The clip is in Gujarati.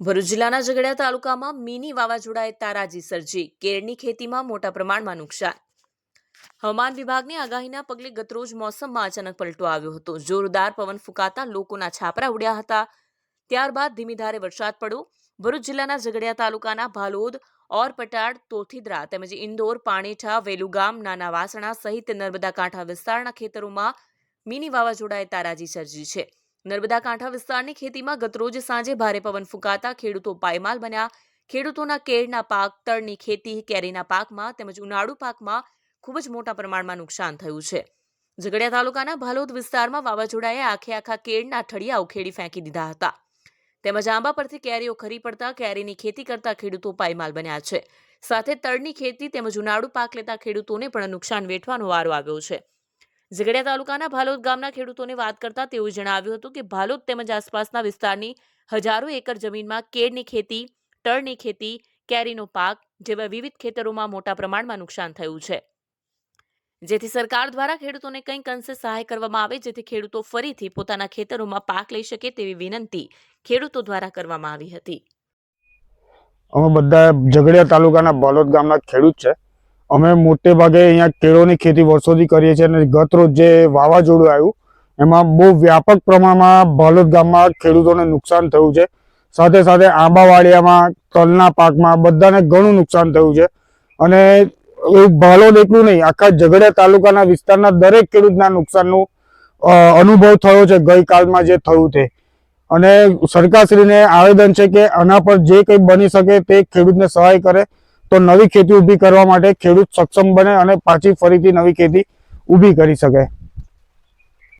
ભરૂચ જિલ્લાના ઝઘડિયા તાલુકામાં મિની વાવાઝોડાએ તારાજી સર્જી, કેળની ખેતીમાં મોટા પ્રમાણમાં નુકસાન. હવામાન વિભાગની આગાહીના પગલે ગતરોજ મોસમમાં અચાનક પલટો આવ્યો હતો. જોરદાર પવન ફૂંકાતા લોકોના છાપરા ઉડ્યા હતા. ત્યારબાદ ધીમી ધારે વરસાદ પડ્યો. ભરૂચ જિલ્લાના ઝઘડિયા તાલુકાના ભાલોદ ઓરપટાડ તોથીદ્રા તેમજ ઇન્દોર, પાણીઠા, વેલુગામ નાના વાસણા સહિત નર્મદા કાંઠા વિસ્તારના ખેતરોમાં મિની વાવાઝોડાએ તારાજી સર્જી છે. નર્મદા કાંઠા વિસ્તારની ખેતીમાં ગતરોજ સાંજે ભારે પવન ફૂંકાતા ખેડૂતો પાયમાલ બન્યા. ખેડૂતોના કેળના પાક, તળની ખેતી, કેરીના પાકમાં તેમજ ઉનાળુ પાકમાં ખૂબ જ મોટા પ્રમાણમાં નુકસાન થયું છે. ઝઘડિયા તાલુકાના ભાલોદ વિસ્તારમાં વાવાઝોડાએ આખે આખા કેળના ઠળિયા ઉખેડી ફેંકી દીધા હતા. તેમજ આંબા પરથી કેરીઓ ખરી પડતા કેરીની ખેતી કરતા ખેડૂતો પાયમાલ બન્યા છે. સાથે તળની ખેતી તેમજ ઉનાળુ પાક લેતા ખેડૂતોને પણ નુકસાન વેઠવાનો વારો આવ્યો છે. ઝઘડિયા તાલુકાના ભાલોદ ગામના ખેડૂતોને વાત કરતા તેઓએ જણાવ્યું હતું કે ભાલોદ તેમજ આસપાસના વિસ્તારની હજારો એકર જમીનમાં કેળની ખેતી, તળની ખેતી, કેરીનો પાક જેવા વિવિધ ખેતરોમાં મોટા પ્રમાણમાં નુકસાન થયું છે. જેથી સરકાર દ્વારા ખેડૂતોને કંઈક અંશે સહાય કરવામાં આવે જેથી ખેડૂતો ફરીથી પોતાના ખેતરોમાં પાક લઈ શકે તેવી વિનંતી ખેડૂતો દ્વારા કરવામાં આવી હતી. અમે બધા ઝઘડિયા તાલુકાના બાલોદ ગામના ખેડૂત છે. અમે મોટે ભાગે અહીંયા કેળોની ખેતી વર્ષોથી કરીએ છીએ અને ગત રોજ જે વાવાઝોડું આવ્યું, એમાં બહુ વ્યાપક પ્રમાણમાં ભાલોદ ગામમાં ખેડૂતોને નુકસાન થયું છે. સાથે સાથે આંબાવાડિયામાં, તલના પાકમાં બધાને ઘણું નુકસાન થયું છે. અને ભાલોદ એટલું નહીં, આખા ઝઘડિયા તાલુકાના વિસ્તારના દરેક ખેડૂતના નુકસાનનું અનુભવ થયો છે ગઈકાલમાં જે થયું તે. અને સરકારશ્રીને આવેદન છે કે આના પર જે કંઈ બની શકે તે ખેડૂતને સહાય કરે. તો નવી ખેતી ઊભી કરવા માટે ખેડૂત સક્ષમ બને અને પાછી ફરીથી નવી ખેતી ઊભી કરી શકે.